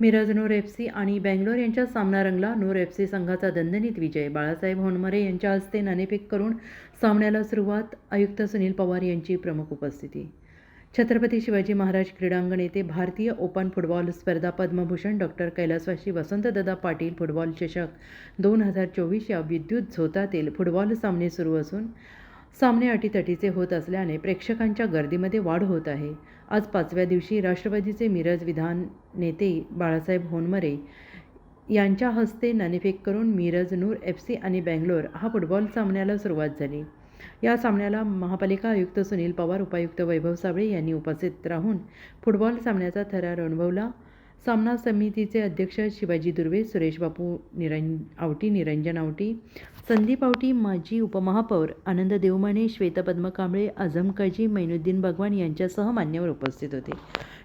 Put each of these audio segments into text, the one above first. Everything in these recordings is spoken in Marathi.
मिरज नूर एफ सी आणि बँगलोर यांच्या सामना रंगला नूर एफ सी संघाचा दणदणीत विजय. बाळासाहेब होणमरे यांच्या हस्ते नाणेफेक करून सामन्याला सुरुवात आयुक्त सुनील पवार यांची प्रमुख उपस्थिती. छत्रपती शिवाजी महाराज क्रीडांगण येथे भारतीय ओपन फुटबॉल स्पर्धा पद्मभूषण डॉक्टर कैलासवासी वसंतदादा पाटील फुटबॉल चषक दोन हजार चोवीस या विद्युत झोतातील फुटबॉल सामने सुरू असून सामने अटीतटीचे होत असल्याने प्रेक्षकांच्या गर्दीमध्ये वाढ होत आहे. आज पाचव्या दिवशी राष्ट्रवादीचे मिरज विधान नेते बाळासाहेब होनमरे यांच्या हस्ते नाणेफेक करून मिरज नूर एफ सी आणि बँगलोर हा फुटबॉल सामन्याला सुरुवात झाली. या सामन्याला महापालिका आयुक्त सुनील पवार उपायुक्त वैभव साबळे यांनी उपस्थित राहून फुटबॉल सामन्याचा थरार अनुभवला. सामना समितीचे अध्यक्ष शिवाजी दुर्वे सुरेश बापू निरं आवटी निरंजन आवटी संदीप आवटी माजी उपमहापौर आनंद देवमाने श्वेतपद्म कांबळे आझम काजी मैनुद्दीन भगवान यांच्यासह मान्यवर उपस्थित होते.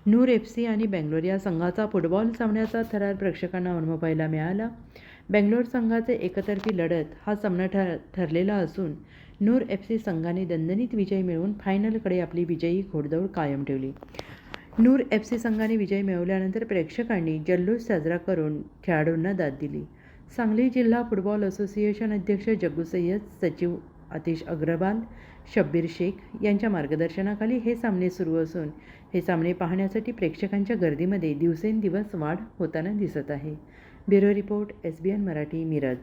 नूर एफ सी आणि बेंगलोर या संघाचा फुटबॉल सामन्याचा थरार प्रेक्षकांना अनुभवायला मिळाला. बेंगलोर संघाचे एकतर्फी लढत हा सामना ठर ठरलेला असून नूर एफ सी संघाने दणदणीत विजय मिळवून फायनलकडे आपली विजयी घोडदौड कायम ठेवली. नूर एफ सी संघाने विजय मिळवल्यानंतर प्रेक्षकांनी जल्लोष साजरा करून खेळाडूंना दाद दिली. सांगली जिल्हा फुटबॉल असोसिएशन अध्यक्ष जग्गू सय्यद सचिव आतिश अग्रवाल शब्बीर शेख यांच्या मार्गदर्शनाखाली हे सामने सुरू असून हे सामने पाहण्यासाठी प्रेक्षकांच्या गर्दीमध्ये दिवसेंदिवस वाढ होताना दिसत आहे. Bureau report S B N Marathi Miraj.